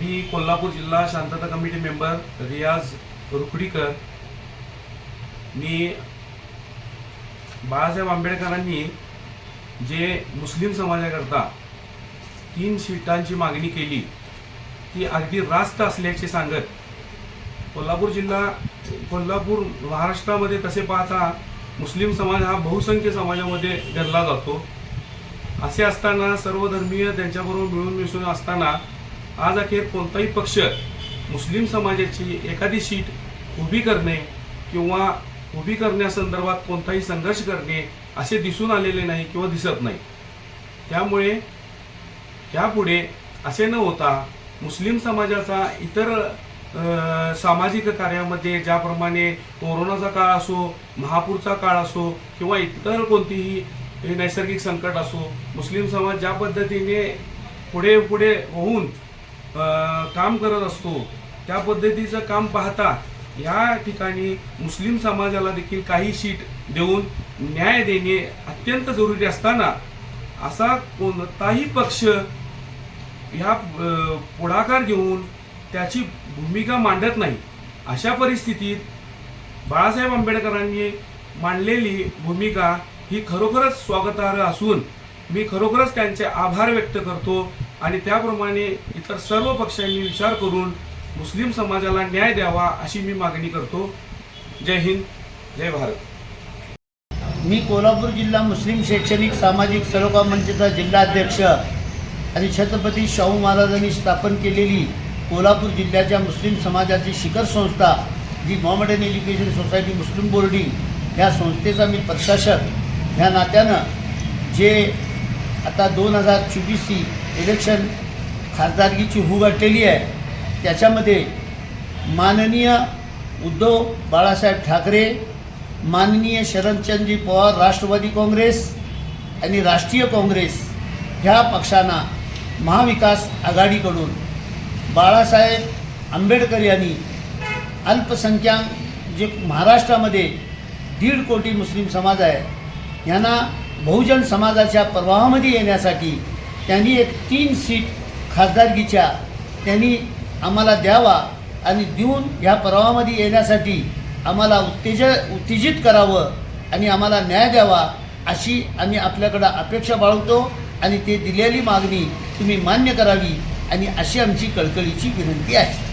मी कोल्हापूर जिल्हा शांतता committee member रियाज रुकडीकर मी बाळासाहेब आंबेडकरांनी जे मुस्लिम समाजाकरता तीन सीटांची मागणी केली ती अगदी रास्त असल्याचे सांगत कोल्हापूर जिल्हा कोल्हापूर महाराष्ट्रामध्ये तसे पाहता मुस्लिम समाज हा बहुसंख्य समाजामध्ये गणला जातो. असे असताना सर्व धर्मीय त्यांच्याबरोबर मिळून मिसळून असताना आज अखेर कोणताही पक्ष मुस्लिम समाजाची एखादी सीट उभी करणे किंवा उभी करण्यासंदर्भात कोणताही संघर्ष करणे असे दिसून आलेले नाही किंवा दिसत नाही. त्यामुळे यापुढे असे न होता मुस्लिम समाजाचा इतर सामाजिक कार्यामध्ये ज्याप्रमाणे कोरोनाचा काळ असो महापूरचा काळ असो किंवा इतर कोणतीही हे नैसर्गिक संकट असो मुस्लिम समाज ज्या पद्धतीने पुढे पुढे होऊन काम करत असतो. त्या पद्धतीचं काम पाहता या ठिकाणी मुस्लिम समाजाला देखील काही शीट देऊन न्याय देणे अत्यंत जरुरी असताना असा कोणताही पक्ष ह्या पुढाकार घेऊन त्याची भूमिका मांडत नाही. अशा परिस्थितीत बाळासाहेब आंबेडकरांनी मांडलेली भूमिका ही खरोखरच स्वागतार्ह असून मी खरोखरच त्यांचे आभार व्यक्त करतो. आणि त्याप्रमाणे इतर सर्व पक्षांनी विचार करून मुस्लिम समाजाला न्याय द्यावा अशी मी मागणी करतो. जय हिंद जय भारत. मी कोल्हापूर जिल्हा मुस्लिम शैक्षणिक सामाजिक सलोखा मंचचा जिल्हाध्यक्ष आणि छत्रपती शाहू महाराजांनी स्थापन केलेली कोल्हापूर जिल्ह्याच्या मुस्लिम समाजाची शिखर संस्था जी मोहम्मडन एज्युकेशन सोसायटी मुस्लिम बोर्डिंग ह्या संस्थेचा मी प्रशासक. ह्या नात्यानं जे आता दोन हजार चोवीसची इलेक्शन खासदारकीची हू गाठलेली आहे. त्याच्यामध्ये माननीय उद्धव बाळासाहेब ठाकरे माननीय शरदचंदजी पवार राष्ट्रवादी काँग्रेस आणि राष्ट्रीय काँग्रेस ह्या पक्षांना महाविकास आघाडीकडून बाळासाहेब आंबेडकर यांनी अल्पसंख्याक जे महाराष्ट्रामध्ये दीड कोटी मुस्लिम समाज आहे यांना बहुजन समाजाच्या प्रवाहामध्ये येण्यासाठी त्यांनी एक तीन सीट खासदारकीच्या त्यांनी आम्हाला द्यावा आणि देऊन ह्या पर्वामध्ये येण्यासाठी आम्हाला उत्तेज उत्तेजित करावं आणि आम्हाला न्याय द्यावा अशी आम्ही आपल्याकडं अपेक्षा बाळगतो आणि ते दिलेली मागणी तुम्ही मान्य करावी आणि अशी आमची कळकळीची विनंती आहे.